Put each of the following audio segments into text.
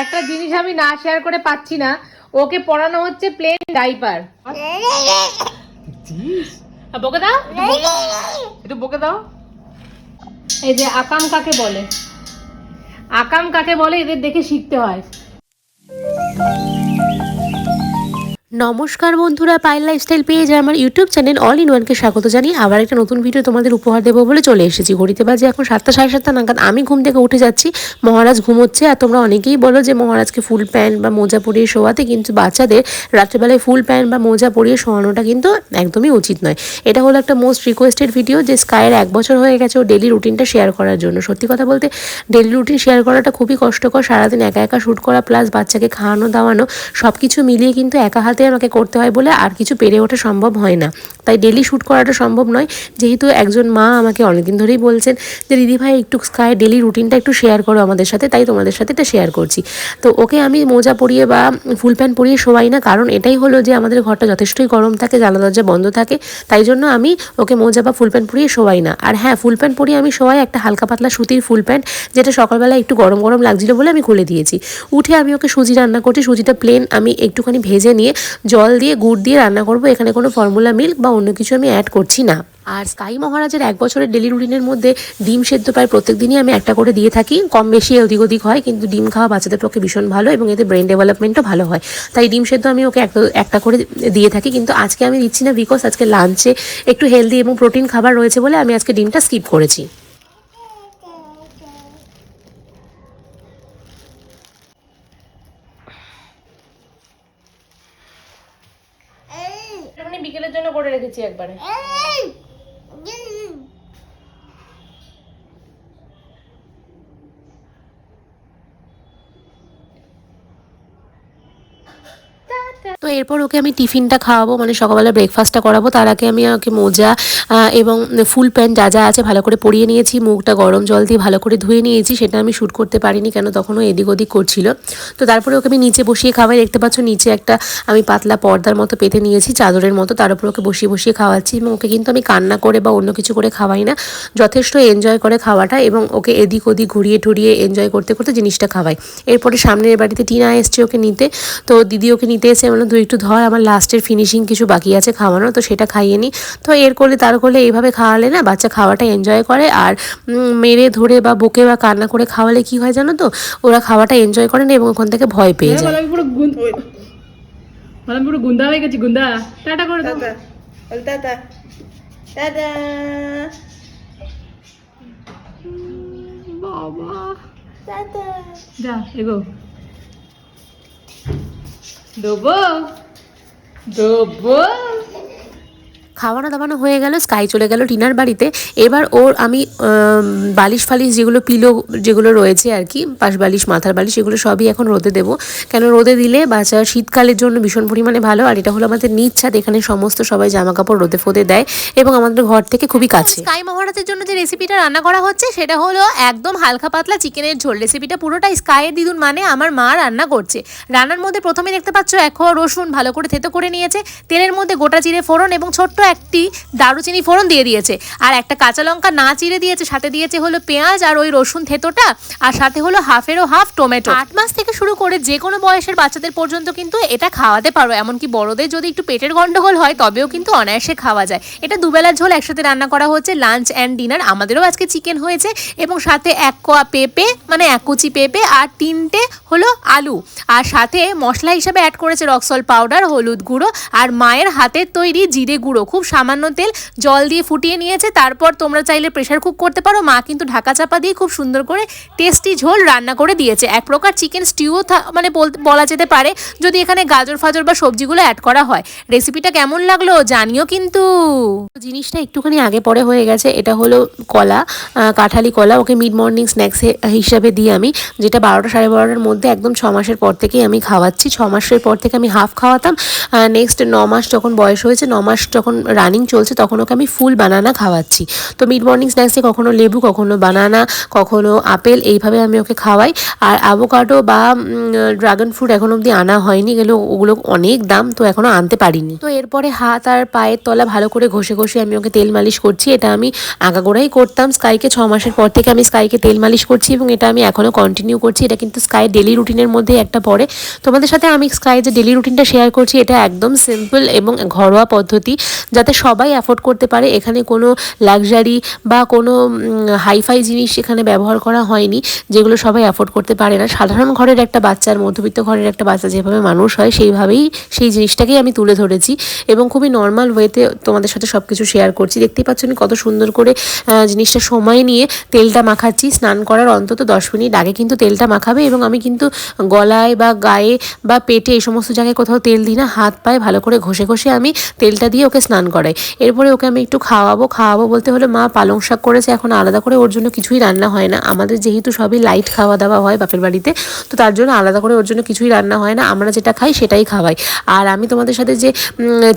একটা জিনিস আমি না শেয়ার করে পাচ্ছি না ওকে পড়ানো হচ্ছে প্লেন ডাইপার বকে দাও। একটু বকে দাও। এই যে আকাম কাকে বলে? আকাম কাকে বলে? এদের দেখে শিখতে হয়। নমস্কার বন্ধুরা পাইল লাইফস্টাইল আর আমার ইউটিউব চ্যানেল অল ইন ওয়ানকে স্বাগত জানিয়ে আবার একটা নতুন ভিডিও তোমাদের উপহার দেবো বলে চলে এসেছি। ঘড়িতে বাজে এখন সাতটা সাড়ে সাতটা নাগাদ, আমি ঘুম থেকে উঠে যাচ্ছি। মহারাজ ঘুমোচ্ছে আর তোমরা অনেকেই বলো যে মহারাজকে ফুল প্যান্ট বা মোজা পরিয়ে শোয়াতে কিন্তু বাচ্চাদের রাত্রেবেলায় ফুল প্যান্ট বা মোজা পরিয়ে শোয়ানোটা কিন্তু একদমই উচিত নয়। এটা হলো একটা মোস্ট রিকোয়েস্টেড ভিডিও যে স্কায়ের এক বছর হয়ে গেছে ও ডেলি রুটিনটা শেয়ার করার জন্য। সত্যি কথা বলতে ডেলি রুটিন শেয়ার করাটা খুবই কষ্টকর। সারাদিন একা একা শ্যুট করা প্লাস বাচ্চাকে খাওয়ানো দাওয়ানো সব কিছু মিলিয়ে কিন্তু একা হাতে আমাকে করতে হয় বলে আর কিছু পেরে ওঠা সম্ভব হয় না। তাই ডেলি শ্যুট করাটা সম্ভব নয়। যেহেতু একজন মা আমাকে অনেকদিন ধরেই বলছেন যে, দিদি ভাই, একটু স্কাই ডেলি রুটিনটা একটু শেয়ার করো আমাদের সাথে। তাই তোমাদের সাথে এটা শেয়ার করছি। তো ওকে আমি মোজা পরিয়ে বা ফুল প্যান্ট পরিয়ে শোয়াই না। কারণ এটাই হলো যে, আমাদের ঘরটা যথেষ্টই গরম থাকে, জানলা, দরজা বন্ধ থাকে। তাই জন্য আমি ওকে মোজা বা ফুল প্যান্ট পরিয়ে শোয়াই না। আর হ্যাঁ ফুল প্যান্ট পরিয়ে আমি শোয়াই একটা হালকা পাতলা সুতির ফুল প্যান্ট, যেটা সকালবেলা একটু গরম গরম লাগছিল বলে আমি খুলে দিয়েছি। উঠে আমি ওকে সুজি রান্না করছি। সুজিটা প্লেন আমি একটুখানি ভেজে নিয়ে জল দিয়ে, গুড় দিয়ে রান্না করব। এখানে কোনো ফর্মুলা মিল্ক বা অন্য কিছু আমি অ্যাড করছি না। আর স্কাই মহারাজের এক বছরের ডেলি রুটিনের মধ্যে ডিম সেদ্ধ প্রায় প্রত্যেক দিনই আমি একটা করে দিয়ে থাকি। কম বেশি ওদিক ওদিক হয়, কিন্তু ডিম খাওয়া বাচ্চাদের পক্ষে ভীষণ ভালো এবং এতে ব্রেন ডেভেলপমেন্টও ভালো হয়। তাই ডিম সেদ্ধ আমি ওকে একটা করে দিয়ে থাকি, কিন্তু আজকে আমি দিচ্ছি না বিকজ আজকে লাঞ্চে একটু হেলদি এবং প্রোটিন খাবার রয়েছে বলে আমি আজকে ডিমটা স্কিপ করেছি এটা মানে বিকেলের জন্য করে রেখেছি একবারে তো এরপর ওকে আমি টিফিনটা খাওয়াবো মানে সকালবেলা ব্রেকফাস্টটা করাবো। তার আগে আমি ওকে মোজা এবং ফুল প্যান্ট যা যা আছে ভালো করে পরিয়ে নিয়েছি, মুখটা গরম জল দিয়ে ভালো করে ধুয়ে নিয়েছি, সেটা আমি শ্যুট করতে পারিনি কেন তখনও এদিক ওদিক করছিল। তো তারপরে ওকে আমি নিচে বসিয়ে খাওয়াই, দেখতে পাচ্ছ নিচে একটা আমি পাতলা পর্দার মতো পেতে নিয়েছি, চাদরের মতো, তার উপর ওকে বসিয়ে বসিয়ে খাওয়াচ্ছি, এবং ওকে কিন্তু আমি কান্না করে বা অন্য কিছু করে খাওয়াই না। যথেষ্ট এনজয় করে খাওয়াটা, এবং ওকে এদিক ওদিক ঘুরিয়ে টুরিয়ে এনজয় করতে করতে জিনিসটা খাওয়াই। এরপরে সামনের বাড়িতে টিনা এসছে ওকে নিতে। তো দিদি ওকে নিতে এসে বললাম, তুই একটু ধর আমার লাস্টের ফিনিশিং কিছু বাকি আছে খাওয়ানো তো সেটা খাইয়ে নিই তো এর করলে তার করলে এইভাবে খাওয়ালে না বাচ্চা খাওয়াটা এনজয় করে। আর মেরে ধরে বা বকে বা কান্না করে খাওয়ালে কি হয় জানো তো? ওরা খাওয়াটা এনজয় করে না এবং ওখান থেকে ভয় পেয়ে যায়। বলো আমি পুরো গুন্দ বলো আমি পুরো গুন্দা হয়ে গেছি গুন্দা টাটা করে দাও। টাটা। টাটা। বাবা। টাটা। যা এগো। দেবো দেবো খাওয়ানো দাওয়ানো হয়ে গেল স্কাই চলে গেল টিনার বাড়িতে। এবার ওর আমি বালিশ ফালিশ যেগুলো পিলো যেগুলো রয়েছে আর কি পাশ বালিশ মাথার বালিশ এগুলো সবই এখন রোদে দেবো। কেন রোদে দিলে বাচ্চা শীতকালের জন্য ভীষণ পরিমাণে ভালো আর এটা হলো আমাদের নিজ ছাদ এখানে সমস্ত সবাই জামা কাপড় রোদে ফোদে দেয় এবং আমাদের ঘর থেকে খুবই কাছে। স্কাই মহারাজের জন্য যে রেসিপিটা রান্না করা হচ্ছে সেটা হলো একদম হালকা পাতলা চিকেনের ঝোল। রেসিপিটা পুরোটা স্কাইয়ের দিদুন মানে আমার মা রান্না করছে। রান্নার মধ্যে প্রথমে দেখতে পাচ্ছ এক কোয়া রসুন ভালো করে থেতো করে নিয়েছে তেলের মধ্যে গোটা চিড়ে ফোড়ন এবং ছোট্ট একটি দারুচিনি ফোড়ন দিয়ে দিয়েছে। আর একটা কাঁচা লঙ্কা না চিড়ে দিয়েছে, সাথে দিয়েছে হলো পেঁয়াজ আর ওই রসুন থেতোটা, আর সাথে হলো হাফেরও হাফ টমেটো আট মাস থেকে শুরু করে যে কোনো বয়সের বাচ্চাদের পর্যন্ত কিন্তু এটা খাওয়াতে পারো। এমনকি বড়দের যদি একটু পেটের গন্ডগোল হয়, তবেও কিন্তু অনায়াসে খাওয়া যায়। এটা দুবেলার ঝোল একসাথে রান্না করা হচ্ছে লাঞ্চ অ্যান্ড ডিনার আমাদেরও আজকে চিকেন হয়েছে এবং সাথে এক কোয়া পেঁপে মানে এক কুচি পেঁপে আর তিনটে হলো আলু। আর সাথে মশলা হিসাবে অ্যাড করেছে রক্সল পাউডার হলুদ গুঁড়ো আর মায়ের হাতের তৈরি জিরে গুঁড়ো। খুব সামান্য তেল, জল দিয়ে ফুটিয়ে নিয়েছে, তারপর তোমরা চাইলে প্রেশার কুক করতে পারো। মা কিন্তু ঢাকা চাপা দিয়ে খুব সুন্দর করে টেস্টি ঝোল রান্না করে দিয়েছে। এক প্রকার চিকেন স্টিউও মানে বলা যেতে পারে যদি এখানে গাজর, ফাজর বা সবজিগুলো অ্যাড করা হয়। রেসিপিটা কেমন লাগল জানিও কিন্তু। জিনিসটা একটুখানি আগে পরে হয়ে গেছে, এটা হলো কলা কাঁঠালি কলা। ওকে মিড মর্নিং স্ন্যাক্স হিসাবে দিই আমি, যেটা বারোটা সাড়ে বারোটার মধ্যে একদম ছ মাসের পর থেকেই আমি খাওয়াচ্ছি। ছ মাসের পর থেকে আমি হাফ খাওয়াতাম। নেক্সট ন মাস যখন বয়স হয়েছে, ন মাস যখন রানিং চলছে, তখন ওকে আমি ফুল বানানা খাওয়াচ্ছি। তো মিড মর্নিং স্ন্যাক্সে কখনো লেবু, কখনো বানানা কখনো আপেল, এইভাবে আমি ওকে খাওয়াই। আর অ্যাভোকাডো বা ড্রাগন ফ্রুট এখন অবধি আনা হয়নি, গেলে ওগুলো অনেক দাম, তো এখনও আনতে পারিনি। তো এরপরে হাত আর পায়ের তলা ভালো করে ঘষে ঘষে আমি ওকে তেল মালিশ করছি। এটা আমি আগাগোড়াই করতাম স্কাইকে, ছ মাসের পর থেকে আমি স্কাইকে তেল মালিশ করছি এবং এটা আমি এখনও কন্টিনিউ করছি। এটা কিন্তু স্কাই ডেলি রুটিনের মধ্যে একটা পড়ে। তোমাদের সাথে আমি স্কাই যে ডেলি রুটিনটা শেয়ার করছি, এটা একদম সিম্পল এবং ঘরোয়া পদ্ধতি। যাতে সবাই অ্যাফোর্ড করতে পারে। এখানে কোনো লাক্সারি বা কোনো হাইফাই জিনিস এখানে ব্যবহার করা হয়নি, যেগুলো সবাই অ্যাফোর্ড করতে পারে না। সাধারণ ঘরের একটা বাচ্চার মধ্যবিত্ত ঘরের একটা বাচ্চা যেভাবে মানুষ হয়, সেইভাবেই সেই জিনিসটাকেই আমি তুলে ধরেছি। এবং খুবই নর্মাল ওয়েতে তোমাদের সাথে সব কিছু শেয়ার করছি। দেখতেই পাচ্ছ কত সুন্দর করে জিনিসটা সময় নিয়ে তেলটা মাখাচ্ছি। স্নান করার অন্তত দশ মিনিট আগে কিন্তু তেলটা মাখাবে এবং আমি কিন্তু গলায় বা গায়ে বা পেটে এই সমস্ত জায়গায় কোথাও তেল দিই না, হাত পায়ে ভালো করে ঘষে ঘষে আমি তেলটা দিয়ে ওকে স্নান করাই। এরপরে ওকে আমি একটু খাওয়াবো খাওয়াবো বলতে হলে মা পালং শাক করেছে, এখন আলাদা করে ওর জন্য কিছুই রান্না হয় না। আমাদের যেহেতু সবই লাইট খাওয়া দাওয়া হয় বাপের বাড়িতে, তো তার জন্য আলাদা করে ওর জন্য কিছুই রান্না হয় না, আমরা যেটা খাই সেটাই খাওয়াই। আর আমি তোমাদের সাথে যে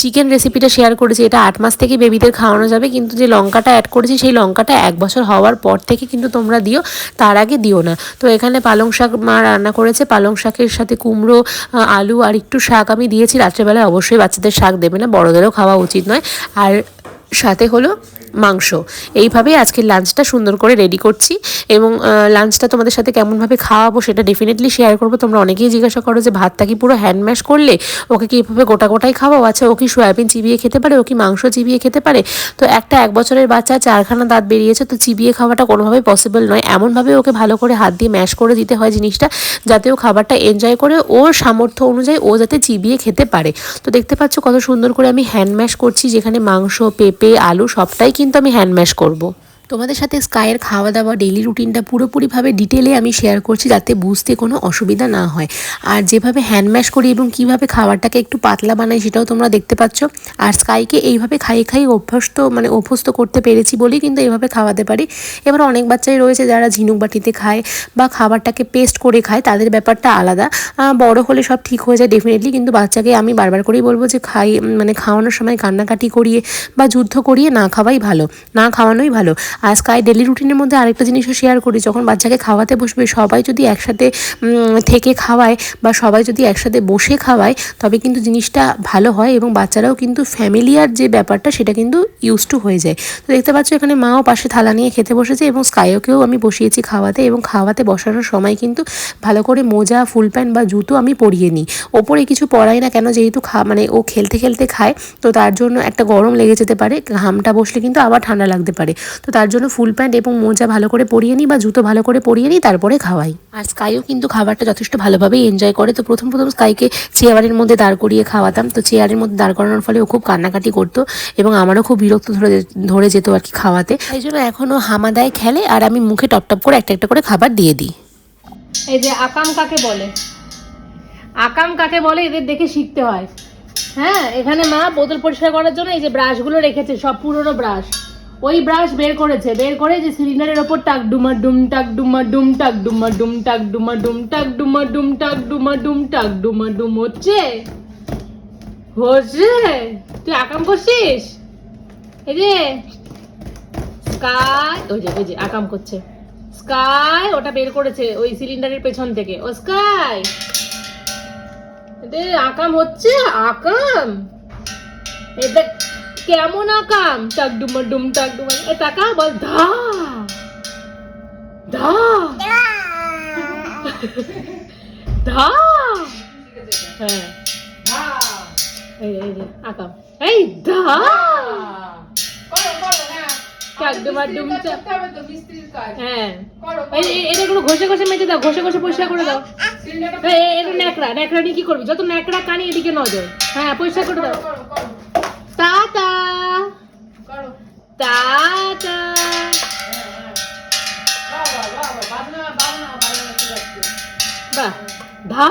চিকেন রেসিপিটা শেয়ার করেছি, এটা আট মাস থেকে বেবিদের খাওয়ানো যাবে, কিন্তু যে লঙ্কাটা অ্যাড করেছি, সেই লঙ্কাটা এক বছর হওয়ার পর থেকে কিন্তু তোমরা দিও, তার আগে দিও না। তো এখানে পালং শাক মা রান্না করেছে, পালং শাকের সাথে কুমড়ো, আলু আর একটু শাক আমি দিয়েছি, রাত্রেবেলায় অবশ্যই বাচ্চাদের শাক দেবে না, বড়দেরও খাওয়া উচিত নয় আর সাথে হলো মাংস। এইভাবেই আজকের লাঞ্চটা সুন্দর করে রেডি করছি এবং লাঞ্চটা তোমাদের সাথে কেমনভাবে খাওয়াবো সেটা ডেফিনেটলি শেয়ার করব। তোমরা অনেকেই জিজ্ঞাসা করো যে ভাতটা কি পুরো হ্যান্ড ম্যাশ করলে ওকে কি এভাবে গোটা গোটাই খাওয়াও? আচ্ছা ও কি সয়াবিন চিবিয়ে খেতে পারে? ও কি মাংস চিবিয়ে খেতে পারে? তো একটা এক বছরের বাচ্চা, চারখানা দাঁত বেরিয়েছে, তো চিবিয়ে খাওয়াটা কোনোভাবেই পসিবল নয়। এমনভাবে ওকে ভালো করে হাত দিয়ে ম্যাশ করে দিতে হয় জিনিসটা, যাতে ও খাবারটা এনজয় করে ওর সামর্থ্য অনুযায়ী ও যাতে চিবিয়ে খেতে পারে। তো দেখতে পাচ্ছ কত সুন্দর করে আমি হ্যান্ড ম্যাশ করছি, যেখানে মাংস, পেঁপে আলু সবটাই কিন্তু আমি হ্যান্ড ম্যাশ করব। তোমাদের সাথে স্কাইয়ের খাওয়া দাওয়া ডেইলি রুটিনটা পুরোপুরিভাবে ডিটেলে আমি শেয়ার করছি যাতে বুঝতে কোনো অসুবিধা না হয়। আর যেভাবে হ্যান্ড ম্যাশ করি এবং কীভাবে খাবারটাকে একটু পাতলা বানাই সেটাও তোমরা দেখতে পাচ্ছ। আর স্কাইকে এইভাবে খাইয়ে খাইয়ে অভ্যস্ত মানে অভ্যস্ত করতে পেরেছি বলেই কিন্তু এইভাবে খাওয়াতে পারি। এবার অনেক বাচ্চাই রয়েছে যারা ঝিনুক বাটিতে খায় বা খাবারটাকে পেস্ট করে খায়, তাদের ব্যাপারটা আলাদা। বড় হলে সব ঠিক হয়ে যায় ডেফিনেটলি কিন্তু বাচ্চাকে আমি বারবার করেই বলব যে খাই মানে খাওয়ানোর সময় কান্নাকাটি করিয়ে বা যুদ্ধ করিয়ে না খাওয়াই ভালো, না খাওয়ানোই ভালো। আর স্কাই ডেলি রুটিনের মধ্যে আরেকটা জিনিসও শেয়ার করি। যখন বাচ্চাকে খাওয়াতে বসবে, সবাই যদি একসাথে থেকে খাওয়ায় বা সবাই যদি একসাথে বসে খাওয়ায়, তবে কিন্তু জিনিসটা ভালো হয় এবং বাচ্চারাও কিন্তু ফ্যামিলিয়ার যে ব্যাপারটা, সেটা কিন্তু ইউজ টু হয়ে যায়। তো দেখতে পাচ্ছ, এখানে মাও পাশে থালা নিয়ে খেতে বসেছে এবং স্কাইওকেও আমি বসিয়েছি খাওয়াতে এবং খাওয়াতে বসানোর সময় কিন্তু ভালো করে মোজা, ফুল প্যান্ট বা জুতো আমি পরিয়ে নিই। ওপরে কিছু পরাই না কেন, যেহেতু খা মানে ও খেলতে খেলতে খায়, তো তার জন্য একটা গরম লেগে যেতে পারে। ঘামটা বসলে কিন্তু আবার ঠান্ডা লাগতে পারে। তো তার জন্য ফুল প্যান্ট এবং মোজা ভালো করে পরিয়ে নিই বা জুতো ভালো করে পরিয়ে নিই তারপরে খাওয়াই। আর স্কাইও কিন্তু খাবারটা যথেষ্ট ভালোভাবেই এনজয় করে। তো প্রথম প্রথম স্কাইকে চেয়ারের মধ্যে দাঁড় করিয়ে খাওয়াতাম। তো চেয়ারের মধ্যে দাঁড় করানোর ফলে ও খুব কান্নাকাটি করতো এবং আমারও খুব বিরক্ত ধরে ধরে যেত আর কি খাওয়াতে। তাই জন্য এখনও হামাদায় খেলে আর আমি মুখে টপ টপ করে একটা একটা করে খাবার দিয়ে দিই। এই যে আকাম কাকে বলে? আকাম কাকে বলে? এদের দেখে শিখতে হয়। হ্যাঁ এখানে মা বোতল পরিষ্কার করার জন্য এই যে ব্রাশগুলো রেখেছে সব পুরনো ব্রাশ ওই ব্রাশ বের করেছে, বের করে যে সিলিন্ডারের ওপর টাক ডুমা ডুম টাক ডুমা ডুম টাক ডুমা ডুম টাক ডুমা ডুম টাক ডুমা ডুম টাক ডুমা ডুম টাক ডুমা ডুম হচ্ছে? হচ্ছে? তুই আকাম করছিস? এই যে স্কাই ওই যে ওই যে আকাম করছে। স্কাই ওটা বের করেছে ওই সিলিন্ডারের পেছন থেকে। ও স্কাই আকাম হচ্ছে আকাম এটা কেমন আকাম? টাক ডুমা ডুম টাক ডুমা। এ টাকা বল ধা। ধা। ধা। হ্যাঁ। এই এই আকাম। ধা। হ্যাঁ। এটা গুলো ঘষে ঘষে মেজে দাও ঘষে ঘষে পরিষ্কার করে দাও। এটা ন্যাকড়া ন্যাকড়া নিয়ে কি করবি? যত ন্যাকড়া কানি এদিকে নজর। হ্যাঁ পরিষ্কার করে দাও। টাটা টাটা বাহ। ধা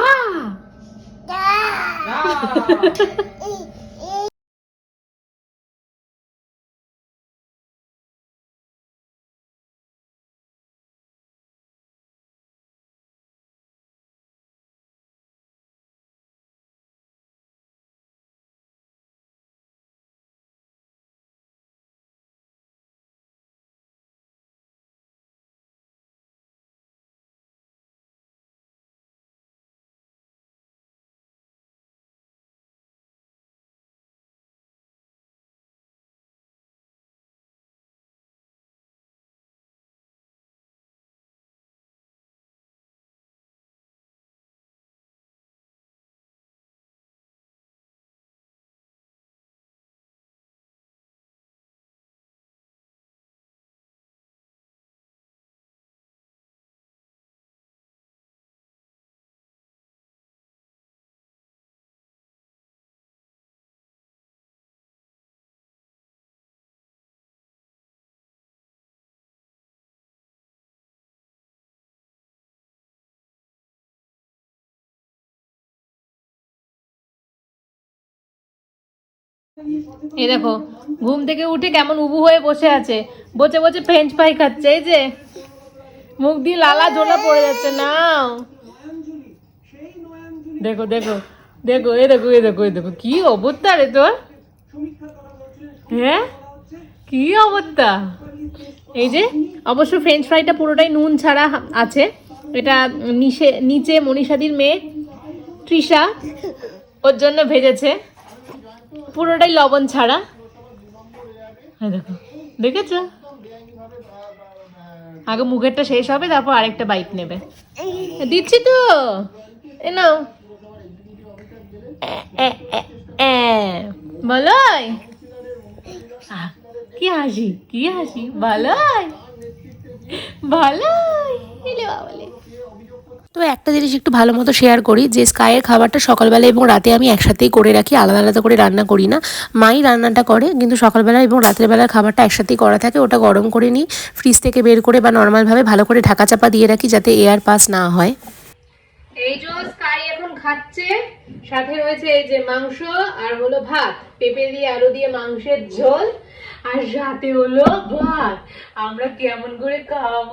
এই দেখো, ঘুম থেকে উঠে কেমন উবু হয়ে বসে আছে। বসে বসে ফ্রেঞ্চ ফ্রাই খাচ্ছে, এই যে। মুখ দিয়ে লালা জোলা পড়ে যাচ্ছে, নাও। দেখো দেখো দেখো এ দেখো এ দেখো এ দেখো, কি অবস্থা রে তোর? হ্যাঁ? কি অবস্থা? এই যে, অবশ্য ফ্রেঞ্চ ফ্রাইটা পুরোটাই নুন ছাড়া আছে। এটা নিচে নিচে মনীষাদির মেয়ে, তৃষা, ওর জন্য ভেজেছে। পুরোটাই লবণ ছাড়া। এই দেখো। দেখেছ? আগে মুখেরটা শেষ হবে, তারপর আরেকটা বাইট নেবে। দিচ্ছি তো। এ নাও। বলোই। কি হাসি কি হাসি। ভালোই ভালোই বাবালে তো একটা জিনিস একটু ভালো মতো শেয়ার করি, যে স্কাইয়ের খাবারটা সকালবেলা এবং রাতে আমি একসাথেই করে রাখি, আলাদা আলাদা করে রান্না করি না। মাই রান্নাটা করে, কিন্তু সকালবেলা এবং রাতের বেলার খাবারটা একসাথেই করা থাকে, ওটা গরম করে নিই ফ্রিজ থেকে বের করে বা নর্মালভাবে ভালো করে ঢাকা চাপা দিয়ে রাখি যাতে এয়ার পাস না হয়। এই যে স্কাই এখন খাচ্ছে, সাথে রয়েছে এই যে মাংস, আর হলো ভাত। পেঁপে দিয়ে, আলু দিয়ে মাংসের ঝোল, আর সাথে হলো ভাত। আমরা কেমন করে কি কয়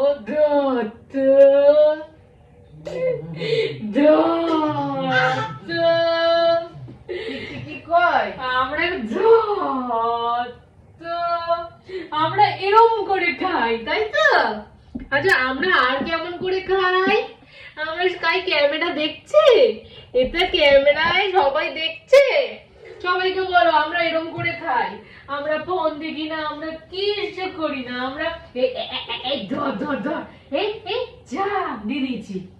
আমরা এরম করে খাই, তাই তো? আচ্ছা আমরা আর কেমন করে খাই? আমরা স্কাই ক্যামেরা দেখছে? এটা ক্যামেরায় সবাই দেখছে? সবাইকে বলো, আমরা এরম করে খাই। আমরা ফোন দেখি না, আমরা কিচ্ছু করি না, আমরা এই ধর ধর ধর। এই এই, যা, দিয়ে দিয়েছি।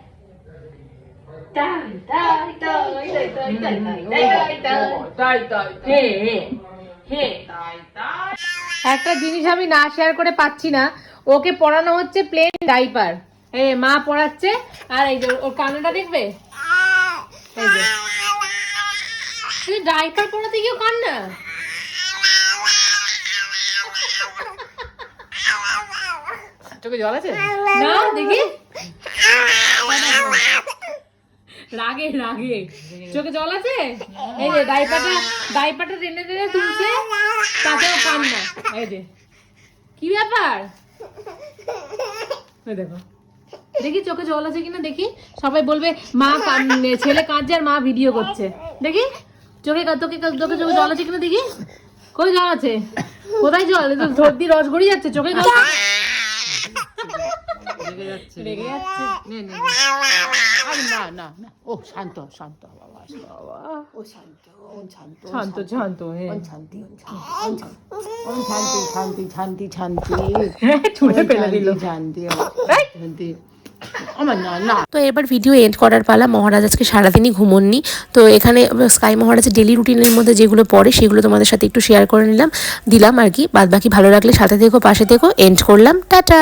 একটা জিনিস আমি না শেয়ার করে পাচ্ছি না। ওকে পড়ানো হচ্ছে প্লেন ডাইপার এই মা পড়াচ্ছে, আর এই যে, ওর কান্নাটা দেখবে? ডাইপার পড়াতে গিয়েও কান্না চোখে জল আছে? না, দেখি। রাগে রাগে। চোখে জল আছে? এই যে ডাইপারটা ডাইপারটা টেনে টেনে তুলছে তাতেও কান্না এই যে। কি ব্যাপার? দেখো। দেখি চোখে জল আছে কিনা দেখি। সবাই বলবে মা ছেলে কাঁদছে আর মা ভিডিও করছে। দেখি। চোখে তোকে তোকে চোখে জল আছে কিনা দেখি। কই জল আছে? কোথায় জল? সর্দি রস গড়িয়ে যাচ্ছে চোখে জল লেগে যাচ্ছে রেগে যাচ্ছে। নে নে না। না না ও শান্ত শান্ত বাবা বাবা ও শান্ত ও শান্ত শান্ত শান্ত। হ্যাঁ। ওম শান্তি শান্তি শান্তি। শান্তি শান্তি শান্তি ছুঁড়ে দিল। শান্তি শান্তি তো এবার ভিডিও এন্ড করার পালা মহারাজ আজকে সারাদিনই ঘুমননি। তো এখানে স্কাই মহারাজের ডেলি রুটিনের মধ্যে যেগুলো পড়ে সেগুলো তোমাদের সাথে একটু শেয়ার করে নিলাম। দিলাম আর কি। বাদ বাকি ভালো লাগলে সাথে থেকো পাশে থেকো এন্ড করলাম। টাটা!